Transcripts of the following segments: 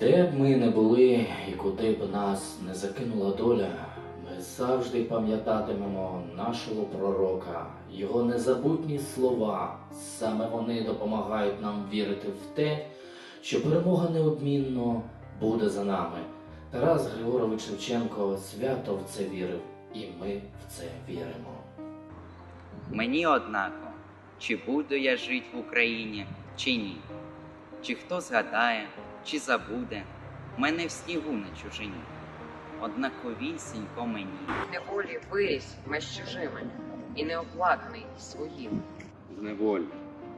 Де б ми не були і куди б нас не закинула доля, ми завжди пам'ятатимемо нашого пророка, його незабутні слова. Саме вони допомагають нам вірити в те, що перемога неодмінно буде за нами. Тарас Григорович Шевченко свято в це вірив, і ми в це віримо. Мені однаково, чи буду я жить в Україні, чи ні. Чи хто згадає, чи забуде мене в снігу на чужині. Однаковісінько мені. В неволі виріс меж чужими і неоплаканий своїм. в неволі,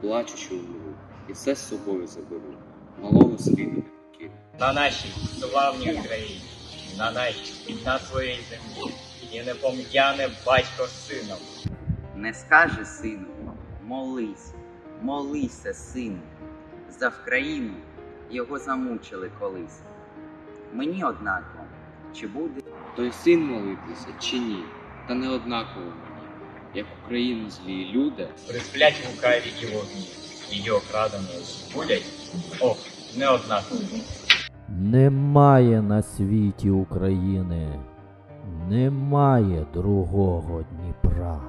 плачучи умру, і все з собою заберу, малого світу не покину. на нашій славній Україні, на нашій на своїй землі, і не пом'яне батько сином. Не скаже сину, молись, молися, сину, за Вкраїну його замучили колись. Мені однаково, чи буде Той син молитися чи ні, та не однаково мені, як Україну злі люди, Присплять лукаві і вогні, її окраденою булять, ох, не однаково. Немає на світі України, немає другого Дніпра.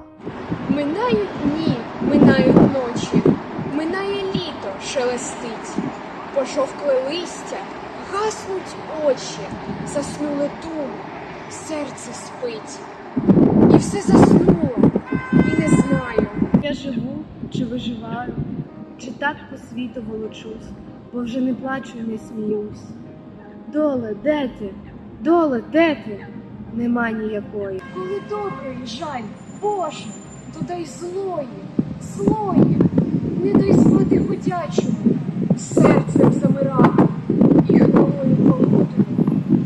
Минають дні, минають ночі, минає літо шелестить, пожовкле листя, гаснуть очі, заснули тум, серце спить. І все заснуло, і не знаю. Я живу чи виживаю, чи так по світу волочусь, бо вже не плачу і не сміюсь. Доле, де ти? Доле, де ти? Нема ніякої. Коли доброї жаль, Боже, то дай злої, злої, не дай спати ходячому, серцем замирати і хворою колотою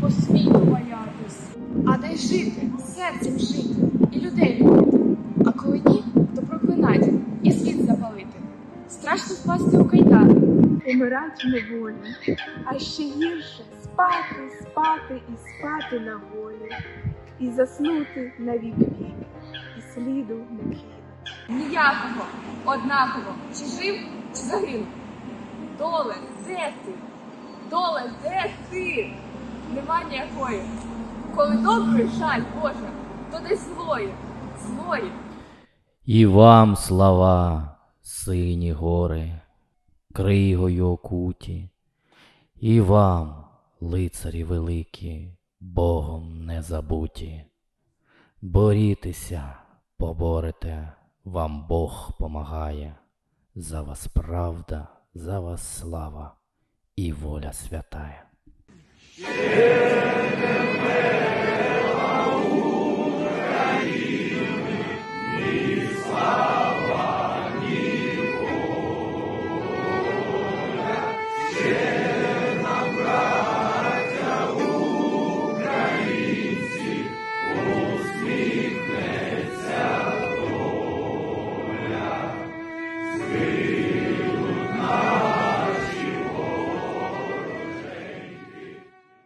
по світу валятись. А дай жити, серцем жити і людей любити. А коли ні, то проклинать і світ запалити. Страшно впасти у кайдан. Умирать неволі, а ще гірше спати, спати і спати на волі, і заснути на вік вік, і сліду не кинуть. Ніякого, однаково, чи жив, чи загинув. Доле, де ти? Доле, де ти? Нема ніякої. Коли доброї жаль, Боже, то дай злої, злої. І вам слава, сині гори, кригою окуті, і вам, лицарі великі, Богом не забуті. Борітеся, поборете, вам Бог помагає, за вас правда, за вас слава і воля святая. Героям